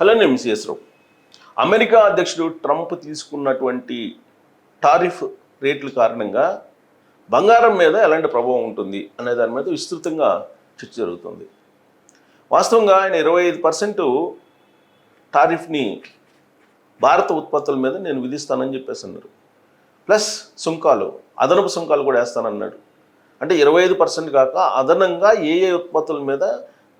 Hello నేను Mrs Rao America అధ్యక్షుడు Trump తీసుకున్నటువంటి టారిఫ్ రేట్ల కారణంగా బంగారం మీద ఎలాంటి ప్రభావం ఉంటుంది అనే దాని మీద విస్తృతంగా చర్చ జరుగుతుంది. వాస్తవంగా ఆయన ఇరవై ఐదు పర్సెంట్ టారిఫ్ని భారత ఉత్పత్తుల మీద నేను విధిస్తానని చెప్పేసి అన్నారు. ప్లస్ సుంకాలు అదనపు సుంకాలు కూడా వేస్తానన్నాడు. అంటే ఇరవై ఐదు పర్సెంట్ కాక అదనంగా ఏ ఏ ఉత్పత్తుల మీద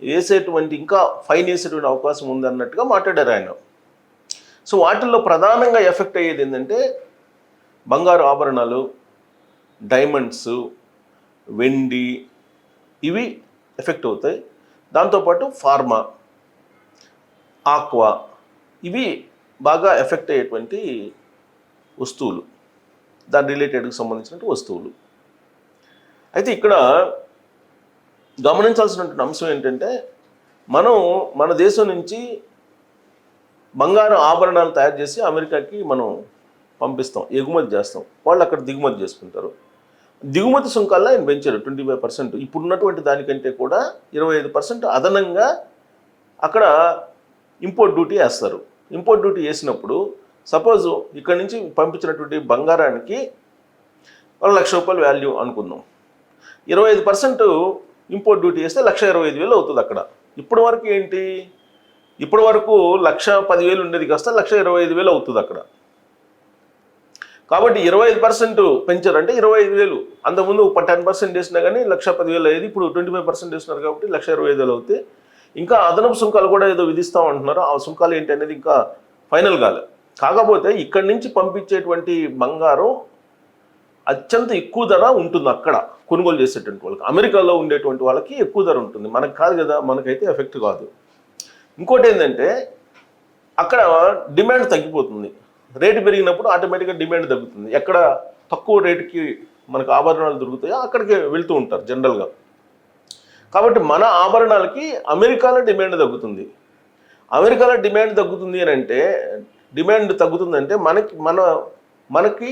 వేసేటువంటి ఇంకా ఫైన్ వేసేటువంటి అవకాశం ఉంది అన్నట్టుగా మాట్లాడారు ఆయన. సో వాటిల్లో ప్రధానంగా ఎఫెక్ట్ అయ్యేది ఏంటంటే బంగారు ఆభరణాలు డైమండ్స్ వెండి ఇవి ఎఫెక్ట్ అవుతాయి. దాంతోపాటు ఫార్మా ఆక్వా ఇవి బాగా ఎఫెక్ట్ అయ్యేటువంటి వస్తువులు. దాని రిలేటెడ్కి సంబంధించినటువంటి వస్తువులు. అయితే ఇక్కడ గమనించాల్సినటువంటి అంశం ఏంటంటే మనం మన దేశం నుంచి బంగారం ఆభరణాలు తయారు చేసి అమెరికాకి మనం పంపిస్తాం ఎగుమతి చేస్తాం. వాళ్ళు అక్కడ దిగుమతి చేసుకుంటారు. దిగుమతి సుంకాల్లో ఆయన పెంచారు ట్వంటీ ఫైవ్ పర్సెంట్. ఇప్పుడున్నటువంటి దానికంటే కూడా ఇరవై ఐదు పర్సెంట్ అదనంగా అక్కడ ఇంపోర్ట్ డ్యూటీ వేస్తారు. ఇంపోర్ట్ డ్యూటీ వేసినప్పుడు సపోజ్ ఇక్కడ నుంచి పంపించినటువంటి బంగారానికి ఒక లక్ష రూపాయలు వాల్యూ అనుకుందాం. ఇరవై ఐదు పర్సెంట్ ఇంపోర్ట్ డ్యూటీ వేస్తే లక్ష ఇరవై ఐదు వేలు అవుతుంది అక్కడ. ఇప్పటి వరకు ఏంటి? ఇప్పటి వరకు లక్ష పదివేలు ఉండేది కాస్త లక్ష ఇరవై ఐదు వేలు అవుతుంది అక్కడ. కాబట్టి ఇరవై ఐదు పర్సెంట్ పెంచారు అంటే ఇరవై ఐదు వేలు. అంతకుముందు టెన్ పర్సెంట్ వేసినా కానీ లక్ష పదివేలు అయ్యేది ఇప్పుడు ట్వంటీ ఫైవ్ పర్సెంట్ వేస్తున్నారు కాబట్టి లక్ష ఇరవై ఐదు వేలు అవుతాయి ఇంకా అదనపు సుంకాలు కూడా ఏదో విధిస్తాం అంటున్నారు ఆ సుంకాలు ఏంటి అనేది ఇంకా ఫైనల్ కాలే. కాకపోతే ఇక్కడి నుంచి పంపించేటువంటి బంగారం అత్యంత ఎక్కువ ధర ఉంటుంది అక్కడ కొనుగోలు చేసేటువంటి వాళ్ళకి. అమెరికాలో ఉండేటువంటి వాళ్ళకి ఎక్కువ ధర ఉంటుంది. మనకు కాదు కదా మనకైతే ఎఫెక్ట్ కాదు. ఇంకోటి ఏంటంటే అక్కడ డిమాండ్ తగ్గిపోతుంది. రేటు పెరిగినప్పుడు ఆటోమేటిక్గా డిమాండ్ తగ్గుతుంది. ఎక్కడ తక్కువ రేటుకి మనకు ఆభరణాలు దొరుకుతాయో అక్కడికి వెళ్తూ ఉంటారు జనరల్గా కాబట్టి మన ఆభరణాలకి అమెరికాలో డిమాండ్ తగ్గుతుంది. అమెరికాలో డిమాండ్ తగ్గుతుంది అని అంటే డిమాండ్ తగ్గుతుందంటే మనకి మన మనకి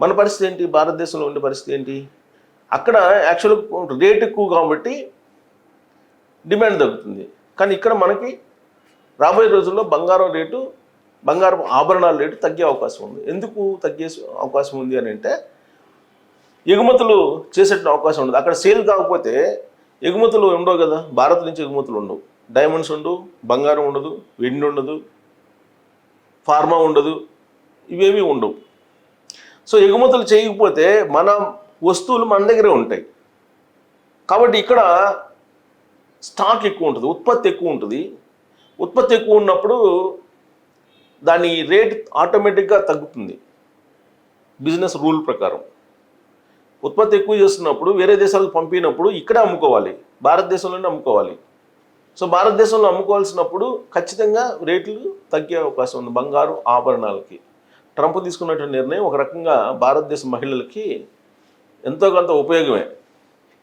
మన పరిస్థితి ఏంటి? భారతదేశంలో ఉండే పరిస్థితి ఏంటి? అక్కడ యాక్చువల్ రేట్ ఎక్కువ కాబట్టి డిమాండ్ తగ్గుతుంది. కానీ ఇక్కడ మనకి రాబోయే రోజుల్లో బంగారం రేటు బంగారం ఆభరణాల రేటు తగ్గే అవకాశం ఉంది. ఎందుకు తగ్గే అవకాశం ఉంది అని అంటే ఎగుమతులు చేసేట అవకాశం ఉండదు. అక్కడ సేల్ కాకపోతే ఎగుమతులు ఉండవు కదా. భారత్ నుంచి ఎగుమతులు ఉండవు. డైమండ్స్ ఉండవు బంగారం ఉండదు వెండి ఉండదు ఫార్మా ఉండదు ఇవేమీ ఉండవు. సో ఎగుమతులు చేయకపోతే మన వస్తువులు మన దగ్గరే ఉంటాయి. కాబట్టి ఇక్కడ స్టాక్ ఎక్కువ ఉంటుంది ఉత్పత్తి ఎక్కువ ఉంటుంది. ఉత్పత్తి ఎక్కువ ఉన్నప్పుడు దాని రేట్ ఆటోమేటిక్గా తగ్గుతుంది. బిజినెస్ రూల్ ప్రకారం. ఉత్పత్తి ఎక్కువ చేస్తున్నప్పుడు వేరే దేశాలకు పంపినప్పుడు ఇక్కడే అమ్ముకోవాలి భారతదేశంలోనే అమ్ముకోవాలి. సో భారతదేశంలో అమ్ముకోవాల్సినప్పుడు ఖచ్చితంగా రేట్లు తగ్గే అవకాశం ఉంది బంగారు ఆభరణాలకి. ట్రంప్ తీసుకున్నటువంటి నిర్ణయం ఒక రకంగా భారతదేశ మహిళలకి ఎంతో కొంత ఉపయోగమే.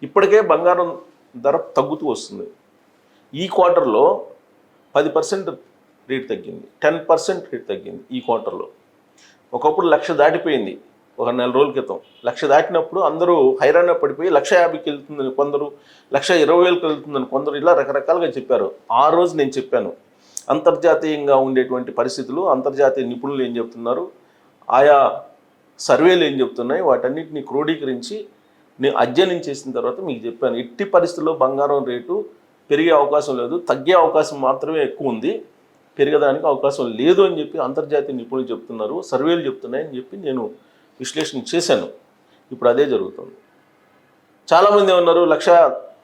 ఇప్పటికే బంగారం ధర తగ్గుతూ వస్తుంది. ఈ క్వార్టర్లో పది పర్సెంట్ రేట్ తగ్గింది. టెన్ పర్సెంట్ రేట్ తగ్గింది ఈ క్వార్టర్లో. ఒకప్పుడు లక్ష దాటిపోయింది ఒక నెల రోజుల క్రితం. లక్ష దాటినప్పుడు అందరూ హైరాణ పడిపోయి లక్ష యాభైకి వెళ్తుందని కొందరు లక్ష ఇరవై వేలకు వెళ్తుందని కొందరు ఇలా రకరకాలుగా చెప్పారు. ఆ రోజు నేను చెప్పాను. అంతర్జాతీయంగా ఉండేటువంటి పరిస్థితులు అంతర్జాతీయ నిపుణులు ఏం చెప్తున్నారు? ఆయా సర్వేలు ఏం చెప్తున్నాయి? వాటన్నిటిని క్రోడీకరించి నేను అధ్యయనం చేసిన తర్వాత మీకు చెప్పాను. ఎట్టి పరిస్థితుల్లో బంగారం రేటు పెరిగే అవకాశం లేదు. తగ్గే అవకాశం మాత్రమే ఎక్కువ ఉంది. పెరగడానికి అవకాశం లేదు అని చెప్పి అంతర్జాతీయ నిపుణులు చెప్తున్నారు. సర్వేలు చెప్తున్నాయని చెప్పి నేను విశ్లేషణ చేశాను. ఇప్పుడు అదే జరుగుతుంది. చాలామంది ఏమన్నారు? లక్ష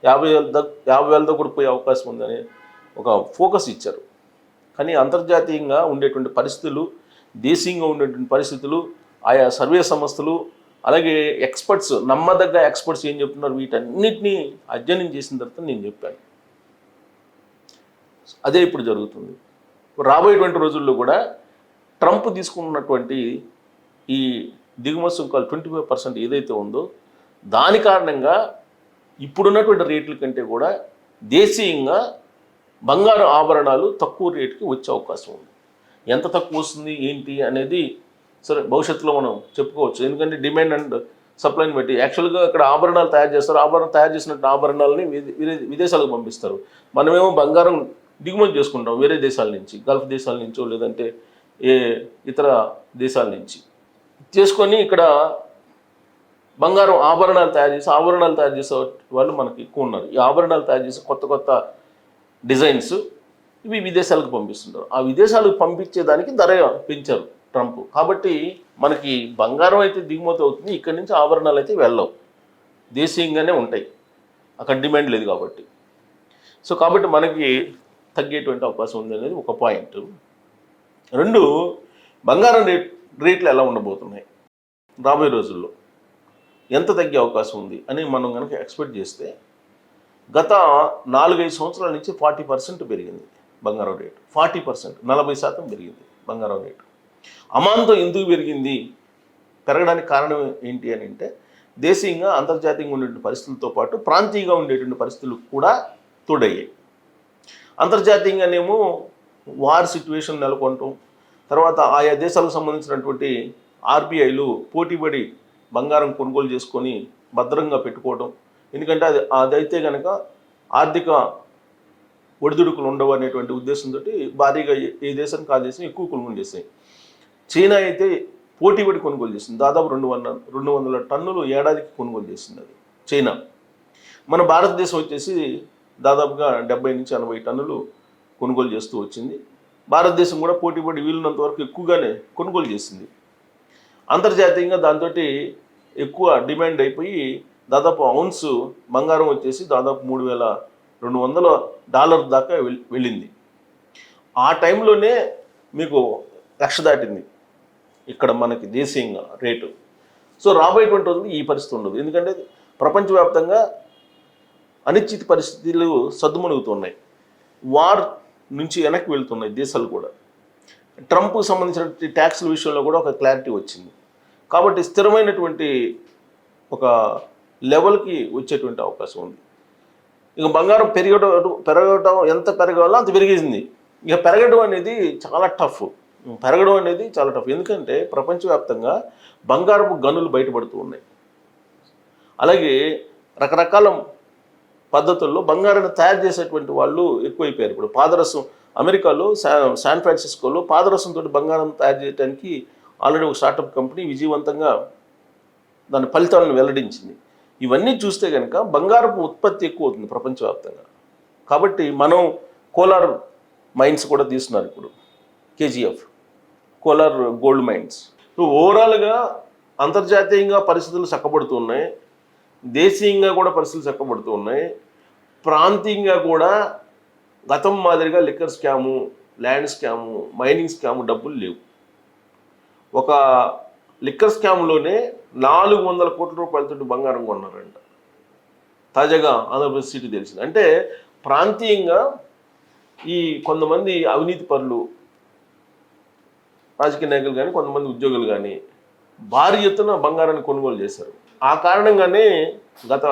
యాభై వేల యాభై వేలతో కూడా పోయే అవకాశం ఉందని ఒక ఫోకస్ ఇచ్చారు. కానీ అంతర్జాతీయంగా ఉండేటువంటి పరిస్థితులు దేశీయంగా ఉండేటువంటి పరిస్థితులు ఆయా సర్వే సంస్థలు అలాగే ఎక్స్పర్ట్స్ నమ్మదగ్గ ఎక్స్పర్ట్స్ ఏం చెప్తున్నారు వీటన్నిటినీ అధ్యయనం చేసిన తర్వాత నేను చెప్పాను. అదే ఇప్పుడు జరుగుతుంది. రాబోయేటువంటి రోజుల్లో కూడా ట్రంప్ తీసుకున్నటువంటి ఈ దిగుమతి సుంకాలు ట్వంటీ ఫైవ్ పర్సెంట్ ఏదైతే ఉందో దాని కారణంగా ఇప్పుడున్నటువంటి రేట్ల కంటే కూడా దేశీయంగా బంగారు ఆభరణాలు తక్కువ రేటుకి వచ్చే అవకాశం ఉంది. ఎంత తక్కువ వస్తుంది ఏంటి అనేది సరే భవిష్యత్తులో మనం చెప్పుకోవచ్చు. ఎందుకంటే డిమాండ్ అండ్ సప్లైని బట్టి యాక్చువల్గా ఇక్కడ ఆభరణాలు తయారు చేస్తారు. ఆభరణం తయారు చేసినట్టు ఆభరణాలని విదేశాలకు పంపిస్తారు. మనమేమో బంగారం దిగుమతి చేసుకుంటాం వేరే దేశాల నుంచి గల్ఫ్ దేశాల నుంచో లేదంటే ఏ ఇతర దేశాల నుంచి. చేసుకొని ఇక్కడ బంగారం ఆభరణాలు తయారు చేసి ఆభరణాలు తయారు చేసే వాళ్ళు మనకి ఎక్కువ ఉన్నారు. ఈ ఆభరణాలు తయారు చేసి కొత్త కొత్త డిజైన్స్ ఇవి విదేశాలకు పంపిస్తుంటారు. ఆ విదేశాలకు పంపించేదానికి ధర పెంచారు ట్రంప్. కాబట్టి మనకి బంగారం అయితే దిగుమతి అవుతుంది ఇక్కడి నుంచి ఆభరణాలు అయితే వెళ్ళవు. దేశీయంగానే ఉంటాయి. అక్కడ డిమాండ్ లేదు కాబట్టి. సో కాబట్టి మనకి తగ్గేటువంటి అవకాశం ఉంది అనేది ఒక పాయింట్. రెండు బంగారం రేట్ రేట్లు ఎలా ఉండబోతున్నాయి? రాబోయే రోజుల్లో ఎంత తగ్గే అవకాశం ఉంది అని మనం కనుక ఎక్స్పెక్ట్ చేస్తే గత నాలుగైదు సంవత్సరాల నుంచి ఫార్టీ పర్సెంట్ పెరిగింది బంగారం రేటు. ఫార్టీ పర్సెంట్ నలభై శాతం పెరిగింది బంగారం రేటు. అమాంతం ఎందుకు పెరిగింది? పెరగడానికి కారణం ఏంటి అని అంటే దేశీయంగా అంతర్జాతీయంగా ఉండేటువంటి పరిస్థితులతో పాటు ప్రాంతీయంగా ఉండేటువంటి పరిస్థితులు కూడా తోడయ్యాయి. అంతర్జాతీయంగానేమో వార్ సిచ్యువేషన్ నెలకొనటం తర్వాత ఆయా దేశాలకు సంబంధించినటువంటి ఆర్బీఐలు పోటీపడి బంగారం కొనుగోలు చేసుకొని భద్రంగా పెట్టుకోవడం ఎందుకంటే అది అదైతే కనుక ఆర్థిక ఒడిదుడుకులు ఉండవు అనేటువంటి ఉద్దేశంతో భారీగా ఏ- దేశానికి ఆ దేశం ఎక్కువ కొనుగోలు చేసాయి చైనా అయితే పోటీపడి కొనుగోలు చేసింది. దాదాపు రెండు వందల రెండు వందల టన్నులు ఏడాదికి కొనుగోలు చేసింది అది చైనా. మన భారతదేశం వచ్చేసి దాదాపుగా డెబ్బై నుంచి ఎనభై టన్నులు కొనుగోలు చేస్తూ వచ్చింది. భారతదేశం కూడా పోటీపడి వీలున్నంత వరకు ఎక్కువగానే కొనుగోలు చేసింది. అంతర్జాతీయంగా దాంతో ఎక్కువ డిమాండ్ అయిపోయి దాదాపు ఔన్స్ బంగారం వచ్చేసి దాదాపు మూడు వేల రెండు వందల డాలర్ దాకా వెళ్ళింది. ఆ టైంలోనే మీకు లక్ష దాటింది. ఇక్కడ మనకి దేశీయంగా రేటు. సో రాబోయేటువంటి రోజులు ఈ పరిస్థితి ఉండదు. ఎందుకంటే ప్రపంచవ్యాప్తంగా అనిశ్చిత పరిస్థితులు సద్దుమణుగుతున్నాయి. వార్ నుంచి వెనక్కి వెళ్తున్నాయి దేశాలు కూడా. ట్రంప్కు సంబంధించిన ట్యాక్స్ల విషయంలో కూడా ఒక క్లారిటీ వచ్చింది. కాబట్టి స్థిరమైనటువంటి ఒక లెవెల్కి వచ్చేటువంటి అవకాశం ఉంది. ఇక బంగారం పెరిగడం పెరగడం ఎంత పెరగాలో అంత పెరిగింది ఇక పెరగడం అనేది చాలా టఫ్. పెరగడం అనేది చాలా టఫ్. ఎందుకంటే ప్రపంచవ్యాప్తంగా బంగారపు గనులు బయటపడుతూ ఉన్నాయి. అలాగే రకరకాల పద్ధతుల్లో బంగారాన్ని తయారు చేసేటువంటి వాళ్ళు ఎక్కువైపోయారు. ఇప్పుడు పాదరసం అమెరికాలో శా శాన్ ఫ్రాన్సిస్కోలో పాదరసంతో బంగారం తయారు చేయడానికి ఆల్రెడీ ఒక స్టార్టప్ కంపెనీ విజయవంతంగా దాని ఫలితాలను వెల్లడించింది. ఇవన్నీ చూస్తే కనుక బంగారపు ఉత్పత్తి ఎక్కువ అవుతుంది ప్రపంచవ్యాప్తంగా. కాబట్టి మనం కోలార్ మైన్స్ కూడా తీస్తున్నారు ఇప్పుడు KGF. Kolar gold mines. So ఓవరాల్గా అంతర్జాతీయంగా పరిస్థితులు చక్కబడుతున్నాయి దేశీయంగా కూడా పరిస్థితులు చక్కబడుతూ ఉన్నాయి ప్రాంతీయంగా కూడా గతం మాదిరిగా liquor scam land scam mining scam డబ్బులు లేవు. ఒక లిక్కర్ స్కామ్లోనే నాలుగు వందల కోట్ల రూపాయలతో బంగారం కొన్నారంట. తాజాగా ఆంధ్రప్రదేశ్ సిటీ తెలిసింది. అంటే ప్రాంతీయంగా ఈ కొంతమంది అవినీతి పరులు రాజకీయ నాయకులు కానీ కొంతమంది ఉద్యోగులు కానీ భారీ ఎత్తున బంగారాన్ని కొనుగోలు చేశారు. ఆ కారణంగానే గత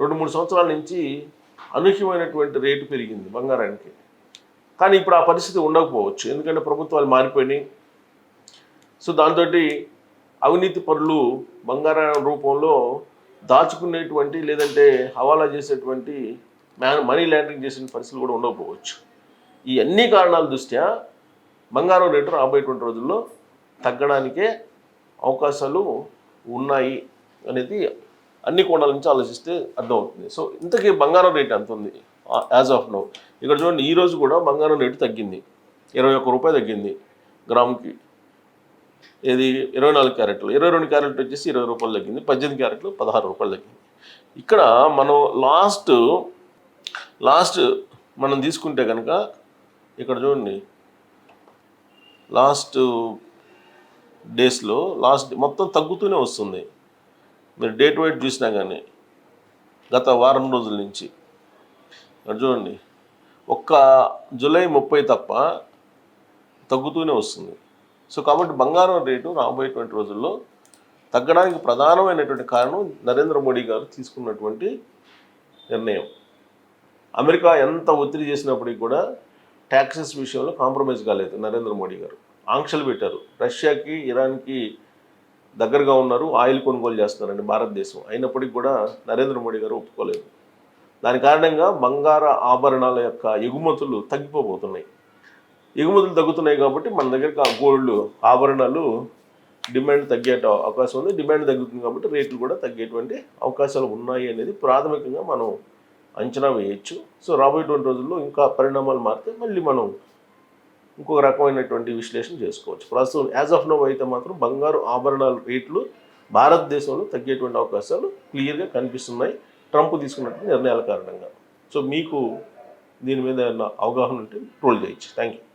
రెండు మూడు సంవత్సరాల నుంచి అనూహ్యమైనటువంటి రేటు పెరిగింది బంగారానికి. కానీ ఇప్పుడు ఆ పరిస్థితి ఉండకపోవచ్చు. ఎందుకంటే ప్రభుత్వాలు మారిపోయినాయి. సో దాంతో అవినీతి పరులు బంగారం రూపంలో దాచుకునేటువంటి లేదంటే హవాలా చేసేటువంటి మ్యాన్ మనీ ల్యాండరింగ్ చేసిన పరిస్థితులు కూడా ఉండకపోవచ్చు. ఈ అన్ని కారణాల దృష్ట్యా బంగారం రేటు రాబోయేటువంటి రోజుల్లో తగ్గడానికే అవకాశాలు ఉన్నాయి అనేది అన్ని కోణాల నుంచి ఆలోచిస్తే అర్థమవుతుంది. సో ఇంతకీ బంగారం రేట్ ఎంత ఉంది? As of now. ఇక్కడ చూడండి ఈరోజు కూడా బంగారం రేటు తగ్గింది. ఇరవై ఒక్క రూపాయి తగ్గింది గ్రాముకి. ఇది ఇరవై నాలుగు క్యారెట్లు. ఇరవై రెండు క్యారెట్లు వచ్చేసి ఇరవై రూపాయలు తగ్గింది. పద్దెనిమిది క్యారెట్లు పదహారు రూపాయలు తగ్గింది. ఇక్కడ మనం లాస్ట్ లాస్ట్ మనం తీసుకుంటే కనుక ఇక్కడ చూడండి. లాస్ట్ డేస్లో లాస్ట్ మొత్తం తగ్గుతూనే వస్తుంది. మీరు డేట్ వైట్ చూసినా కానీ గత వారం రోజుల నుంచి. ఇక్కడ చూడండి. ఒక్క జూలై ముప్పై తప్ప తగ్గుతూనే వస్తుంది. సో కాబట్టి బంగారం రేటు రాబోయేటువంటి రోజుల్లో తగ్గడానికి ప్రధానమైనటువంటి కారణం నరేంద్ర మోడీ గారు తీసుకున్నటువంటి నిర్ణయం. అమెరికా ఎంత ఒత్తిడి చేసినప్పటికీ కూడా ట్యాక్సెస్ విషయంలో కాంప్రమైజ్ కాలేదు నరేంద్ర మోడీ గారు. ఆంక్షలు పెట్టారు. రష్యాకి ఇరాన్కి దగ్గరగా ఉన్నారు ఆయిల్ కొనుగోలు చేస్తున్నారండి భారతదేశం. అయినప్పటికీ కూడా నరేంద్ర మోడీ గారు ఒప్పుకోలేదు. దాని కారణంగా బంగార ఆభరణాల యొక్క ఎగుమతులు తగ్గిపోబోతున్నాయి. ఎగుమతులు తగ్గుతున్నాయి కాబట్టి మన దగ్గర గోల్డ్ ఆభరణాలు డిమాండ్ తగ్గే అవకాశం ఉంది. డిమాండ్ తగ్గుతుంది కాబట్టి రేట్లు కూడా తగ్గేటువంటి అవకాశాలు ఉన్నాయి అనేది ప్రాథమికంగా మనం అంచనా వేయచ్చు. సో రాబోయేటువంటి రోజుల్లో ఇంకా పరిణామాలు మారితే మళ్ళీ మనం ఇంకొక రకమైనటువంటి విశ్లేషణ చేసుకోవచ్చు. ప్రస్తుతం యాజ్ ఆఫ్ నో అయితే మాత్రం బంగారు ఆభరణాల రేట్లు భారతదేశంలో తగ్గేటువంటి అవకాశాలు క్లియర్గా కనిపిస్తున్నాయి. ట్రంప్ తీసుకున్నటువంటి నిర్ణయాల కారణంగా. సో మీకు దీని మీద అవగాహన ఉంటే ట్రోల్ చేయొచ్చు. Thank you